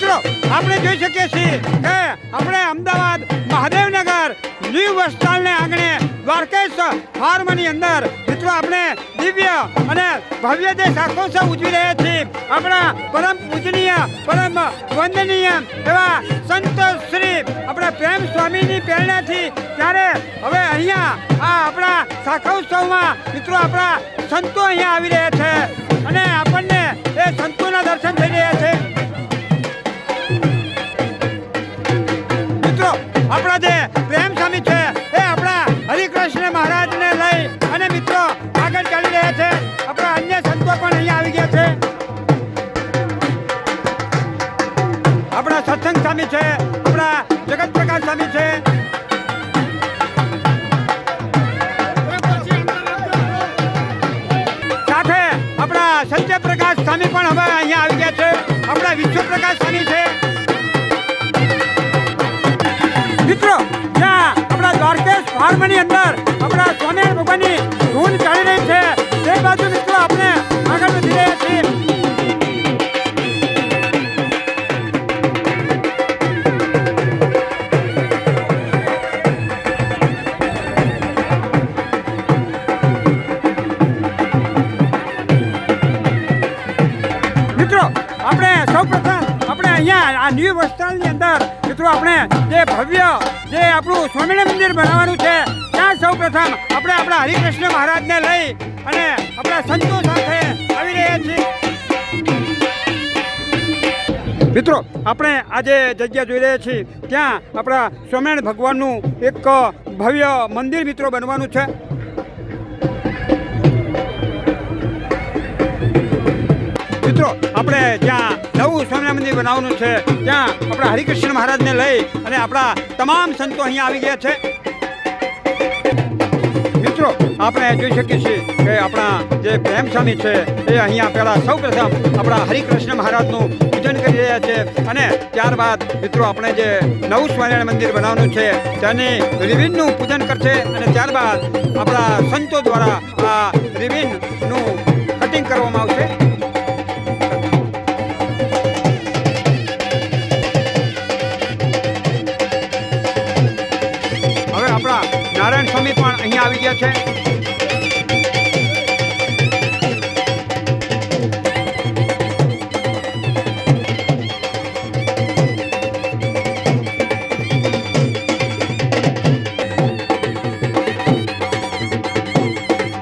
મિત્રો, આપણે જોઈ શકીએ છીએ કે આપણે અમદાવાદ મહાદેવનગર ન્યૂ સ્ટાન્ડને આંગણે દ્વારકેશ ફાર્મની અંદર મિત્રો આપણે દિવ્ય અને ભવ્ય જે શાકોત્સવ ઉજવી રહ્યા છીએ, આપણા પરમ પૂજનીય, પરમ વંદનીય એવા સંત શ્રી આપણા પ્રેમ સ્વામીની પ્રેરણાથી ત્યારે હવે અહીંયા આ આપણા શાખોત્સવમાં મિત્રો આપણા સંતો અહીંયા આવી રહ્યા છે અને આપણને એ સંતોના દર્શન થઈ રહ્યા છે. અહીંયા આવી ગયા છે. આપણા વિશ્વ પ્રકાશ સ્વામી છે. મિત્રો જ્યાં આપણા દ્વારકેશ ફાર્મની અંદર આપણા સ્વામિનારાયણ ભગવાનની આ ન્યૂ સ્ટેન્ડની અંદર મિત્રો આપણે જે ભવ્ય, જે આપણું સ્વામિનારાયણ મંદિર બનાવવાનું છે, ત્યાં સૌપ્રથમ આપણે આપણા હરિકૃષ્ણ મહારાજને લઈ અને આપણા સંતો સાથે આવી રહ્યા છીએ. મિત્રો, આપણે આજે જગ્યા જોઈ રહ્યા છીએ. ત્યાં આપણા સ્વામિનારાયણ ભગવાનનું એક ભવ્ય મંદિર મિત્રો બનવાનું છે. આપણે જ્યાં નવું સ્વામિનારાયણ મંદિર બનાવવાનું છે, ત્યાં આપણા હરિકૃષ્ણ મહારાજને લઈ અને આપણા તમામ સંતો અહીંયા આવી ગયા છે. મિત્રો, આપણે જોઈ શકીએ છીએ કે આપણા જે પ્રેમ સ્વામી છે, એ અહીંયા પહેલા સૌ પ્રથમ આપણા હરિકૃષ્ણ મહારાજનું પૂજન કરી રહ્યા છે. અને ત્યારબાદ, મિત્રો, આપણે જે નવું સ્વામિનારાયણ મંદિર બનાવવાનું છે, તેની રિવિનનું પૂજન કરશે. અને ત્યારબાદ આપણા સંતો દ્વારા આ રિવિનનું કટિંગ કરવામાં આવશે. આવી ગયા છે.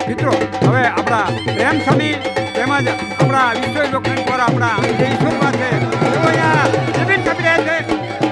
મિત્રો, હવે આપણા પ્રેમ સમી તેમજ આપણા વિશ્વ લોકન પર આપણા ઈશ્વર રહ્યા છે.